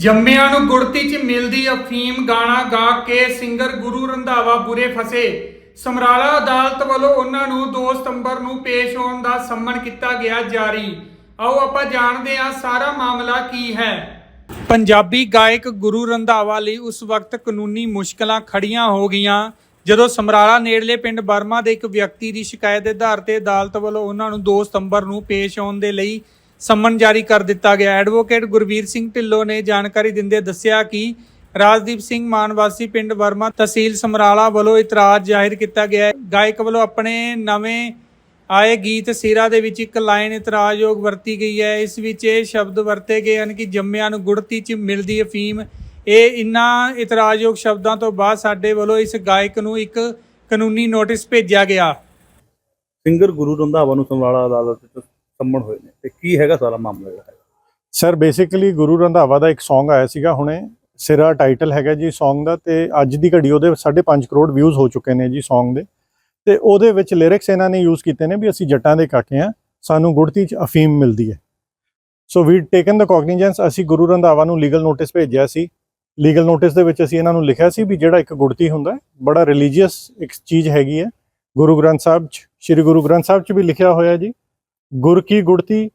ਜੰਮਿਆਂ ਨੂੰ ਗੁੜਤੀ 'ਚ ਮਿਲਦੀ ਅਫੀਮ ਗਾਣਾ ਗਾ ਕੇ ਸਿੰਗਰ ਗੁਰੂ ਰੰਧਾਵਾ ਬੁਰੇ ਫਸੇ। ਸਮਰਾਲਾ ਅਦਾਲਤ ਵੱਲੋਂ ਉਹਨਾਂ ਨੂੰ 2 ਸਤੰਬਰ ਨੂੰ ਪੇਸ਼ ਹੋਣ ਦਾ ਸੰਮਨ ਕੀਤਾ ਗਿਆ ਜਾਰੀ। ਆਓ ਆਪਾਂ ਜਾਣਦੇ ਹਾਂ ਸਾਰਾ ਮਾਮਲਾ ਕੀ ਹੈ। ਪੰਜਾਬੀ ਗਾਇਕ ਗੁਰੂ ਰੰਧਾਵਾ ਲਈ ਉਸ ਵਕਤ ਕਾਨੂੰਨੀ ਮੁਸ਼ਕਲਾਂ ਖੜੀਆਂ ਹੋ ਗਈਆਂ, ਜਦੋਂ ਸਮਰਾਲਾ ਨੇੜਲੇ ਪਿੰਡ ਬਰਮਾ ਦੇ ਇੱਕ ਵਿਅਕਤੀ ਦੀ ਸ਼ਿਕਾਇਤ ਦੇ ਆਧਾਰ ਤੇ ਅਦਾਲਤ ਵੱਲੋਂ ਉਹਨਾਂ ਨੂੰ 2 ਸਤੰਬਰ ਨੂੰ ਪੇਸ਼ ਹੋਣ ਦੇ ਲਈ ਸੰਮਨ ਜਾਰੀ ਕਰ ਦਿੱਤਾ ਗਿਆ। ਐਡਵੋਕੇਟ ਗੁਰਵੀਰ ਸਿੰਘ ਢਿੱਲੋਂ ਨੇ ਜਾਣਕਾਰੀ ਦਿੰਦੇ ਦੱਸਿਆ ਕਿ ਰਾਜਦੀਪ ਸਿੰਘ ਮਾਨਵਾਸੀ ਪਿੰਡ ਵਰਮਾ ਤਹਿਸੀਲ ਸਮਰਾਲਾ ਵੱਲੋਂ ਇਤਰਾਜ਼ ਜ਼ਾਹਿਰ ਕੀਤਾ ਗਿਆ ਗਾਇਕ ਵੱਲੋਂ ਆਪਣੇ ਨਵੇਂ ਆਏ ਗੀਤ ਸਿਰਾ ਦੇ ਵਿੱਚ ਇੱਕ ਲਾਈਨ ਇਤਰਾਜ਼ਯੋਗ ਵਰਤੀ ਗਈ ਹੈ। ਇਸ ਵਿੱਚ ਇਹ ਸ਼ਬਦ ਵਰਤੇ ਗਏ ਹਨ ਕਿ ਜੰਮਿਆਂ ਨੂੰ ਗੁੜਤੀ 'ਚ ਮਿਲਦੀ ਅਫੀਮ ਇਹ ਇਨ੍ਹਾਂ ਇਤਰਾਜ਼ਯੋਗ ਸ਼ਬਦਾਂ ਤੋਂ ਬਾਅਦ ਸਾਡੇ ਵੱਲੋਂ ਇਸ ਗਾਇਕ ਨੂੰ ਇੱਕ ਕਾਨੂੰਨੀ ਨੋਟਿਸ ਭੇਜਿਆ ਗਿਆ। ਸਿੰਗਰ ਗੁਰੂ ਰੰਧਾਵਾ ਨੂੰ ਸਮਰਾਲਾ ਅਦਾਲਤ ਵਿੱਚ ਸੰਮਣ ਹੋਏ ਨੇ। ਤੇ ਕੀ ਹੈਗਾ ਸਾਰਾ ਮਾਮਲਾ ਜਿਹੜਾ ਹੈ ਸਰ ਬੇਸਿਕਲੀ ਗੁਰੂ ਰੰਧਾਵਾ ਦਾ ਇੱਕ Song ਆਇਆ ਸੀਗਾ ਹੁਣੇ। ਸਿਰਾ ਟਾਈਟਲ ਹੈਗਾ ਜੀ Song ਦਾ ਤੇ ਅੱਜ ਦੀ ਘੜੀ ਉਹਦੇ 5.5 ਕਰੋੜ ਵਿਊਜ਼ ਹੋ ਚੁੱਕੇ ਨੇ ਜੀ Song ਦੇ। ਤੇ ਉਹਦੇ ਵਿੱਚ ਲਿਰਿਕਸ ਇਹਨਾਂ ਨੇ ਯੂਜ਼ ਕੀਤੇ ਨੇ ਵੀ ਅਸੀਂ ਜੱਟਾਂ ਦੇ ਕਾਕੇ ਆ ਸਾਨੂੰ ਗੁੜਤੀ ਚ ਅਫੀਮ ਮਿਲਦੀ ਹੈ। ਸੋ ਵੀ ਟੇਕਨ ਦਾ ਕੌਗਨੀਜੈਂਸ ਅਸੀਂ ਗੁਰੂ ਰੰਧਾਵਾ ਨੂੰ ਲੀਗਲ ਨੋਟਿਸ ਭੇਜਿਆ ਸੀ। ਲੀਗਲ ਨੋਟਿਸ ਦੇ ਵਿੱਚ ਅਸੀਂ ਇਹਨਾਂ ਨੂੰ ਲਿਖਿਆ ਸੀ ਵੀ ਜਿਹੜਾ ਇੱਕ ਗੁੜਤੀ ਹੁੰਦਾ ਬੜਾ ਰਿਲੀਜੀਅਸ ਇੱਕ ਚੀਜ਼ ਹੈਗੀ ਹੈ। ਗੁਰੂ ਗ੍ਰੰਥ ਸਾਹਿਬ ਚ, ਸ੍ਰੀ ਗੁਰੂ ਗ੍ਰੰਥ ਸਾਹਿਬ ਚ ਵੀ ਲਿਖਿਆ ਹੋਇਆ ਜੀ। ਗੁਰ ਕੀ ਗੁੜਤੀ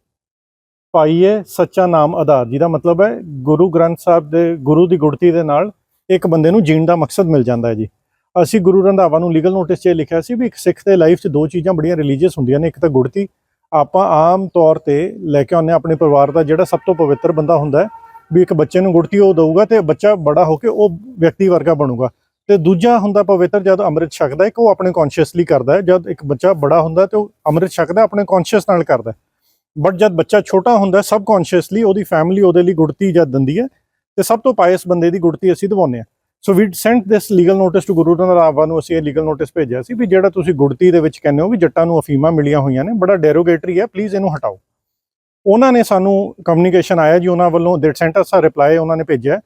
ਪਾਈਏ ਸੱਚਾ ਨਾਮ ਆਧਾਰ। ਜਿਹਦਾ ਮਤਲਬ ਹੈ, ਗੁਰੂ ਗ੍ਰੰਥ ਸਾਹਿਬ ਦੇ ਗੁਰੂ ਦੀ ਗੁੜਤੀ ਦੇ ਨਾਲ ਇੱਕ ਬੰਦੇ ਨੂੰ ਜੀਣ ਦਾ ਮਕਸਦ ਮਿਲ ਜਾਂਦਾ ਹੈ ਜੀ। ਅਸੀਂ ਗੁਰੂ ਰੰਧਾਵਾ ਨੂੰ ਲੀਗਲ ਨੋਟਿਸ 'ਚ ਲਿਖਿਆ ਸੀ ਵੀ ਇੱਕ ਸਿੱਖ ਦੇ ਲਾਈਫ 'ਚ ਦੋ ਚੀਜ਼ਾਂ ਬੜੀਆਂ ਰਿਲੀਜੀਅਸ ਹੁੰਦੀਆਂ ਨੇ, ਇੱਕ ਤਾਂ ਗੁੜਤੀ। ਆਪਾਂ ਆਮ ਤੌਰ ਤੇ ਲੈ ਕੇ ਆਉਂਦੇ ਹਾਂ ਆਪਣੇ ਪਰਿਵਾਰ ਦਾ ਜਿਹੜਾ ਸਭ ਤੋਂ ਪਵਿੱਤਰ ਬੰਦਾ ਹੁੰਦਾ ਹੈ, ਵੀ ਇੱਕ ਬੱਚੇ ਨੂੰ ਗੁੜਤੀ ਉਹ ਦਊਗਾ ਤੇ ਬੱਚਾ ਬੜਾ ਹੋ ਕੇ ਉਹ ਵਿਅਕਤੀ ਵਰਗਾ ਬਣੂਗਾ। ਤੇ ਦੂਜਾ ਹੁੰਦਾ ਪਵਿੱਤਰ ਜਦ ਅੰਮ੍ਰਿਤ ਛਕਦਾ ਹੈ ਕਿ ਉਹ ਆਪਣੇ ਕੌਨਸ਼ੀਅਸਲੀ ਕਰਦਾ ਹੈ। ਜਦ ਇੱਕ ਬੱਚਾ ਬੜਾ ਹੁੰਦਾ ਹੈ, ਤੇ ਉਹ ਅੰਮ੍ਰਿਤ ਛਕਦਾ ਆਪਣੇ ਕੌਨਸ਼ੀਅਸ ਨਾਲ ਕਰਦਾ ਬਟ ਜਦ ਬੱਚਾ ਛੋਟਾ ਹੁੰਦਾ ਸਬ ਕੌਨਸ਼ੀਅਸਲੀ ਉਹਦੀ ਫੈਮਿਲੀ ਉਹਦੇ ਲਈ ਗੁੜਤੀ ਜਦ ਦਿੰਦੀ ਹੈ, ਤੇ ਸਭ ਤੋਂ ਪਾਇਸ ਬੰਦੇ ਦੀ ਗੁੜਤੀ ਅਸੀਂ ਦਵਾਉਂਦੇ ਹਾਂ। So we sent this legal notice to Guru Randhawa ਨੂੰ ਅਸੀਂ ਇਹ ਲੀਗਲ ਨੋਟਿਸ ਭੇਜਿਆ ਸੀ ਵੀ ਜਿਹੜਾ ਤੁਸੀਂ ਗੁੜਤੀ ਦੇ ਵਿੱਚ ਕਹਿੰਦੇ ਹੋ ਵੀ ਜੱਟਾਂ ਨੂੰ ਅਫੀਮਾਂ ਮਿਲੀਆਂ ਹੋਈਆਂ ਨੇ, ਬੜਾ ਡੈਰੋਗੇਟਰੀ ਹੈ ਪਲੀਜ਼ ਇਹਨੂੰ ਹਟਾਓ। ਉਹਨਾਂ ਨੇ ਸਾਨੂੰ ਕਮਿਊਨੀਕੇਸ਼ਨ ਆਇਆ ਜੀ, ਉਹਨਾਂ ਵੱਲੋਂ ਦੇ ਸੈਂਟ ਅਸ ਰਿਪਲਾਈ ਉਹਨਾਂ ਨੇ ਭੇਜਿਆ।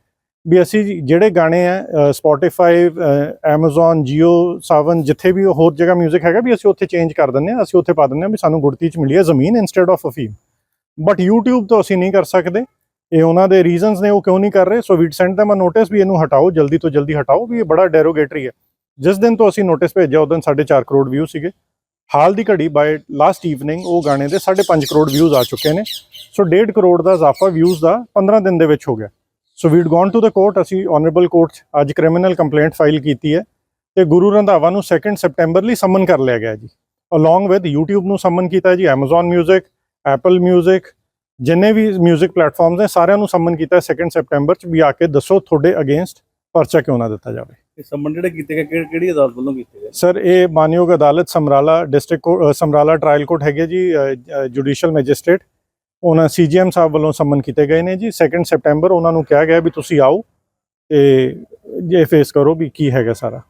ਵੀ ਅਸੀਂ ਜਿਹੜੇ ਗਾਣੇ ਆ ਸਪੋਟੀਫਾਈ Amazon, Jio ਸਾਵਨ ਜਿੱਥੇ ਵੀ ਹੋਰ ਜਗ੍ਹਾ 뮤직 ਹੈਗਾ ਵੀ ਅਸੀਂ ਉੱਥੇ ਚੇਂਜ ਕਰ ਦਿੰਨੇ ਆ ਅਸੀਂ ਉੱਥੇ ਪਾ ਦਿੰਨੇ ਆ ਵੀ ਸਾਨੂੰ ਗੁੜਤੀ ਚ ਮਿਲੀ ਹੈ ਜ਼ਮੀਨ instead of afeem but YouTube ਤੋਂ ਅਸੀਂ ਨਹੀਂ ਕਰ ਸਕਦੇ। ਇਹ ਉਹਨਾਂ ਦੇ ਰੀਜ਼ਨਸ ਨੇ, ਉਹ ਕਿਉਂ ਨਹੀਂ ਕਰ ਰਹੇ? So we'd send them a notice ਵੀ ਇਹਨੂੰ ਹਟਾਓ, ਜਲਦੀ ਤੋਂ ਜਲਦੀ ਹਟਾਓ, ਵੀ ਇਹ ਬੜਾ ਡੈਰੋਗੇਟਰੀ ਹੈ। ਜਿਸ ਦਿਨ ਤੋਂ ਅਸੀਂ ਨੋਟਿਸ ਭੇਜਿਆ ਉਦੋਂ 4.5 ਕਰੋੜ ਵਿਊ ਸੀਗੇ। ਹਾਲ ਦੀ ਘੜੀ ਬਾਈ ਲਾਸਟ ਈਵਨਿੰਗ ਉਹ ਗਾਣੇ ਦੇ 5.5 ਕਰੋੜ ਵਿਊਜ਼ ਆ ਚੁੱਕੇ ਨੇ। ਸੋ 1.5 ਕਰੋੜ ਦਾ ਇਜ਼ਾਫਾ ਵਿਊਜ਼ ਦਾ 15 ਦਿਨ ਦੇ ਵਿੱਚ ਹੋ ਗਿਆ। So we'd gone to the court ਅਸੀਂ ਆਨਰੇਬਲ ਕੋਰਟ ਅੱਜ ਕ੍ਰਿਮੀਨਲ ਕੰਪਲੇਂਟ ਫਾਈਲ ਕੀਤੀ ਹੈ ਤੇ ਗੁਰੂ ਰੰਧਾਵਾ ਨੂੰ 2 ਸੈਪਟੈਂਬਰ ਲਈ ਸਮਨ ਕਰ ਲਿਆ ਗਿਆ ਜੀ। ਅਲੋਂਗ ਵਿਦ YouTube ਨੂੰ ਸਮਨ ਕੀਤਾ ਜੀ Amazon Music Apple Music ਜਿੰਨੇ ਵੀ 뮤직 ਪਲੇਟਫਾਰਮਸ ਨੇ ਸਾਰਿਆਂ ਨੂੰ ਸਮਨ ਕੀਤਾ 2 ਸੈਪਟੈਂਬਰ 'ਚ ਵੀ ਆ ਕੇ ਦੱਸੋ ਤੁਹਾਡੇ ਅਗੇਂਸਟ ਪਰਚਾ ਕਿਉਂ ਨਾ ਦਿੱਤਾ ਜਾਵੇ। ਇਹ ਸੰਮਣ ਜਿਹੜੇ ਕੀਤੇ ਗਏ ਕਿਹੜੀ- ਕਿਹੜੀ ਅਦਾਲਤ ਵੱਲੋਂ ਕੀਤੇ ਗਏ? ਸਰ ਇਹ ਮਾਨਯੋਗ ਅਦਾਲਤ Samrala district Samrala trial court ਹੈਗੇ ਜੀ ਜੁਡੀਸ਼ੀਅਲ ਮੈਜਿਸਟ੍ਰੇਟ ਉਹਨਾਂ ਸੀਜੀਐਮ ਸਾਹਿਬ ਵੱਲੋਂ ਸੰਮਨ ਕੀਤੇ ਗਏ ਨੇ ਜੀ। 2 ਸੈਪਟੈਂਬਰ ਉਹਨਾਂ ਨੂੰ ਕਿਹਾ ਗਿਆ ਵੀ ਤੁਸੀਂ ਆਓ ਤੇ ਇਹ ਫੇਸ ਕਰੋ ਵੀ ਕੀ ਹੈਗਾ ਸਾਰਾ।